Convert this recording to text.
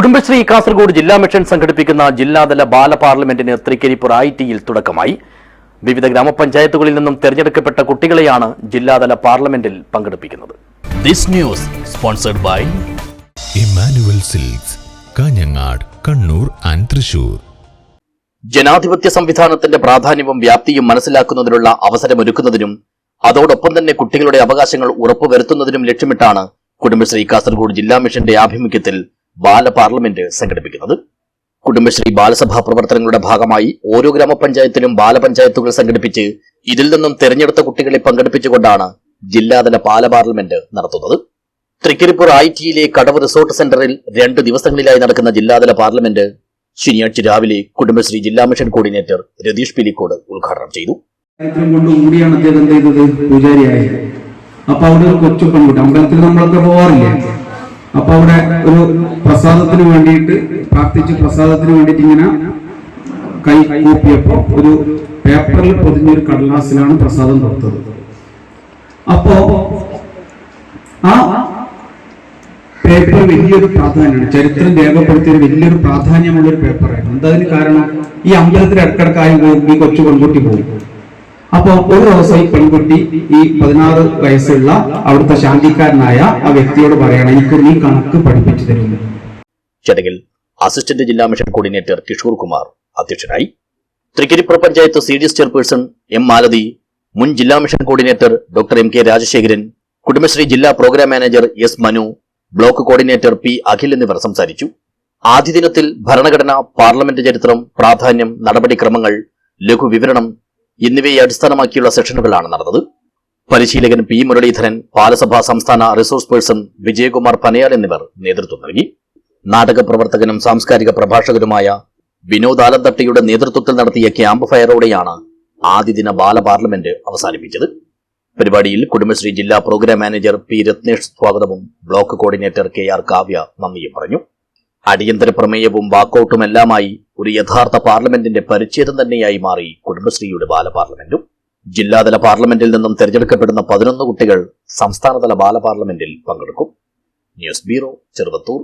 കുടുംബശ്രീ കാസർഗോഡ് ജില്ലാ മിഷൻ സംഘടിപ്പിക്കുന്ന ജില്ലാതല ബാല പാർലമെന്റിന് തൃക്കരിപ്പൂർ ഐ ടിയിൽ തുടക്കമായി. വിവിധ ഗ്രാമപഞ്ചായത്തുകളിൽ നിന്നും തെരഞ്ഞെടുക്കപ്പെട്ട കുട്ടികളെയാണ് ജില്ലാതല പാർലമെന്റിൽ പങ്കെടുപ്പിക്കുന്നത്. This news sponsored by Emmanuel Silks Kanhangad Kannur and Thrissur ജനാധിപത്യ സംവിധാനത്തിന്റെ പ്രാധാന്യവും വ്യാപ്തിയും മനസ്സിലാക്കുന്നതിനുള്ള അവസരമൊരുക്കുന്നതിനും അതോടൊപ്പം തന്നെ കുട്ടികളുടെ അവകാശങ്ങൾ ഉറപ്പുവരുത്തുന്നതിനും ലക്ഷ്യമിട്ടാണ് കുടുംബശ്രീ കാസർഗോഡ് ജില്ലാ മിഷന്റെ ആഭിമുഖ്യത്തിൽ ബാല പാർലമെന്റ് സംഘടിപ്പിക്കുന്നത്. കുടുംബശ്രീ ബാലസഭാ പ്രവർത്തനങ്ങളുടെ ഭാഗമായി ഓരോ ഗ്രാമപഞ്ചായത്തിലും ബാലപഞ്ചായത്തുകൾ സംഘടിപ്പിച്ച് ഇതിൽ നിന്നും തെരഞ്ഞെടുത്ത കുട്ടികളെ പങ്കെടുപ്പിച്ചുകൊണ്ടാണ് ജില്ലാതല ബാല പാർലമെന്റ് നടത്തുന്നത്. തൃക്കരിപ്പൂർ ഐ ടിയിലെ കടവ് റിസോർട്ട് സെന്ററിൽ രണ്ടു ദിവസങ്ങളിലായി നടക്കുന്ന ജില്ലാതല പാർലമെന്റ് ശനിയാഴ്ച രാവിലെ കുടുംബശ്രീ ജില്ലാ മിഷൻ കോർഡിനേറ്റർ രതീഷ് പിലിക്കോട് ഉദ്ഘാടനം ചെയ്തു. അദ്ദേഹം ചെയ്തത്? അപ്പൊ അവിടെ ഒരു കൊച്ചു പെൺകുട്ടി. അമ്പലത്തിൽ നമ്മളൊക്കെ പോവാറില്ലേ? അപ്പൊ അവിടെ ഒരു പ്രസാദത്തിന് വേണ്ടിയിട്ട് പ്രാർത്ഥിച്ച് പ്രസാദത്തിന് വേണ്ടിയിട്ട് ഇങ്ങനെ കൈ കൂപ്പിയപ്പോ ഒരു പേപ്പറിൽ പൊതിഞ്ഞൊരു കടലാസിലാണ് പ്രസാദം കൊടുത്തത് അപ്പോ ആ പേപ്പർ വലിയൊരു പ്രാധാന്യമാണ്. ചരിത്രം രേഖപ്പെടുത്തിയ വലിയൊരു പ്രാധാന്യമുള്ള ഒരു പേപ്പറായിരുന്നു എന്തതിന് കാരണം? ഈ അമ്പലത്തിൽ ഇടക്കിടക്കായി ഈ കൊച്ചു പെൺകുട്ടി പോകും അപ്പൊ ഒരു ദിവസം ഈ പെൺകുട്ടി ഈ പതിനാറ് വയസ്സുള്ള അവിടുത്തെ ശാന്തിക്കാരനായ ആ വ്യക്തിയോട് പറയണം എനിക്ക് നീ കണക്ക് പഠിപ്പിച്ചു തരുന്നു. ചടങ്ങിൽ അസിസ്റ്റന്റ് ജില്ലാ മിഷൻ കോർഡിനേറ്റർ കിഷോർ കുമാർ അധ്യക്ഷനായി. Trikaripur panchayat C D S chairperson M Malathi മുൻ ജില്ലാ mission coordinator doctor M K Rajasekharan Kudumbashree ജില്ലാ programme manager S Manu block coordinator P Akhil എന്നിവർ സംസാരിച്ചു. ആദ്യ ദിനത്തിൽ ഭരണഘടന പാർലമെന്റ് ചരിത്രം പ്രാധാന്യം നടപടിക്രമങ്ങൾ ലഘുവിവരണം എന്നിവയെ അടിസ്ഥാനമാക്കിയുള്ള സെഷനുകളാണ് നടന്നത്. പരിശീലകൻ പി മുരളീധരൻ പാലസഭാ സംസ്ഥാന റിസോഴ്സ് പേഴ്സൺ വിജയകുമാർ പനയാൽ എന്നിവർ നേതൃത്വം നൽകി. നാടക പ്രവർത്തകനും സാംസ്കാരിക പ്രഭാഷകനുമായ വിനോദ് ആലന്തട്ടിയുടെ നേതൃത്വത്തിൽ നടത്തിയ ക്യാമ്പ് ഫയറോടെയാണ് ആദ്യദിന ബാല പാർലമെന്റ് അവസാനിപ്പിച്ചത്. പരിപാടിയിൽ കുടുംബശ്രീ ജില്ലാ പ്രോഗ്രാം മാനേജർ പി രത്നേഷ് സ്വാഗതവും block coordinator K R Kavya നന്ദിയും പറഞ്ഞു. അടിയന്തര പ്രമേയവും വാക്കൌട്ടുമെല്ലാമായി ഒരു യഥാർത്ഥ പാർലമെന്റിന്റെ പരിച്ഛേദം തന്നെയായി മാറി കുടുംബശ്രീയുടെ ബാലപാർലമെന്റും. ജില്ലാതല പാർലമെന്റിൽ നിന്നും തെരഞ്ഞെടുക്കപ്പെടുന്ന പതിനൊന്ന് കുട്ടികൾ സംസ്ഥാനതല ബാലപാർലമെന്റിൽ പങ്കെടുക്കും. News bureau Cheruvathur.